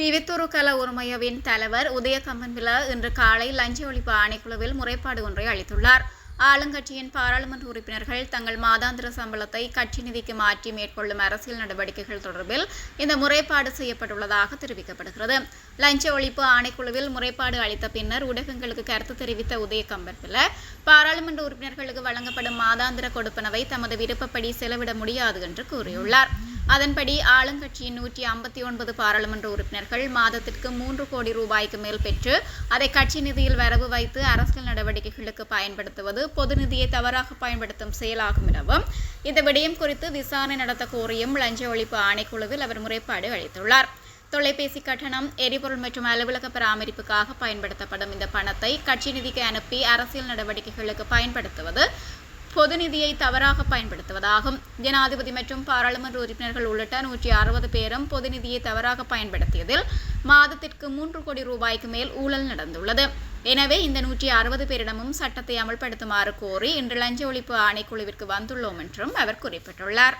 பிவித்தூரு கல உரிமையவின் தலைவர் உதயகம்மன் விழா இன்று காலை லஞ்ச ஒழிப்பு ஆணைக்குழுவில் முறைப்பாடு ஒன்றை அளித்துள்ளார். ஆளுங்கட்சியின் பாராளுமன்ற உறுப்பினர்கள் தங்கள் மாதாந்திர சம்பளத்தை கட்சி நிதிக்கு மாற்றி மேற்கொள்ளும் அரசியல் நடவடிக்கைகள் தொடர்பில் இந்த முறைப்பாடு செய்யப்பட்டுள்ளதாக தெரிவிக்கப்படுகிறது. லஞ்ச ஒழிப்பு ஆணைக்குழுவில் முறைப்பாடு அளித்த பின்னர் ஊடகங்களுக்கு கருத்து தெரிவித்த உதயகம்பன் பிள்ளை பாராளுமன்ற உறுப்பினர்களுக்கு வழங்கப்படும் மாதாந்திர கொடுப்பனவை தமது விருப்பப்படி செலவிட முடியாது என்று கூறியுள்ளார். அதன்படி ஆளுங்கட்சியின் நூற்றி ஐம்பத்தி ஒன்பது பாராளுமன்ற உறுப்பினர்கள் மாதத்திற்கு மூன்று கோடி ரூபாய்க்கு மேல் பெற்று அதை கட்சி நிதியில் வரவு வைத்து அரசியல் நடவடிக்கைகளுக்கு பயன்படுத்துவது பொது நிதியை தவறாக பயன்படுத்தும் செயலாகும் எனவும் இந்த விடயம் குறித்து விசாரணை நடத்த கோரியும் லஞ்ச ஒழிப்பு ஆணைக்குழுவில் அவர் முறைப்பாடு அளித்துள்ளார். தொலைபேசி கட்டணம் எரிபொருள் மற்றும் அலுவலக பராமரிப்புக்காக பயன்படுத்தப்படும் இந்த பணத்தை கட்சி நிதிக்கு அனுப்பி அரசியல் நடவடிக்கைகளுக்கு பயன்படுத்துவது பொது நிதியை தவறாக பயன்படுத்துவதாகும். ஜனாதிபதி மற்றும் பாராளுமன்ற உறுப்பினர்கள் உள்ளிட்ட நூற்றி அறுபது பேரும் பொது நிதியை தவறாக பயன்படுத்தியதில் மாதத்திற்கு மூன்று கோடி ரூபாய்க்கு மேல் ஊழல் நடந்துள்ளது. எனவே இந்த நூற்றி அறுபது பேரிடமும் சட்டத்தை அமல்படுத்துமாறு கோரி இன்று லஞ்ச ஒழிப்பு ஆணைக்குழுவிற்கு வந்துள்ளோம் என்றும் அவர் குறிப்பிட்டுள்ளார்.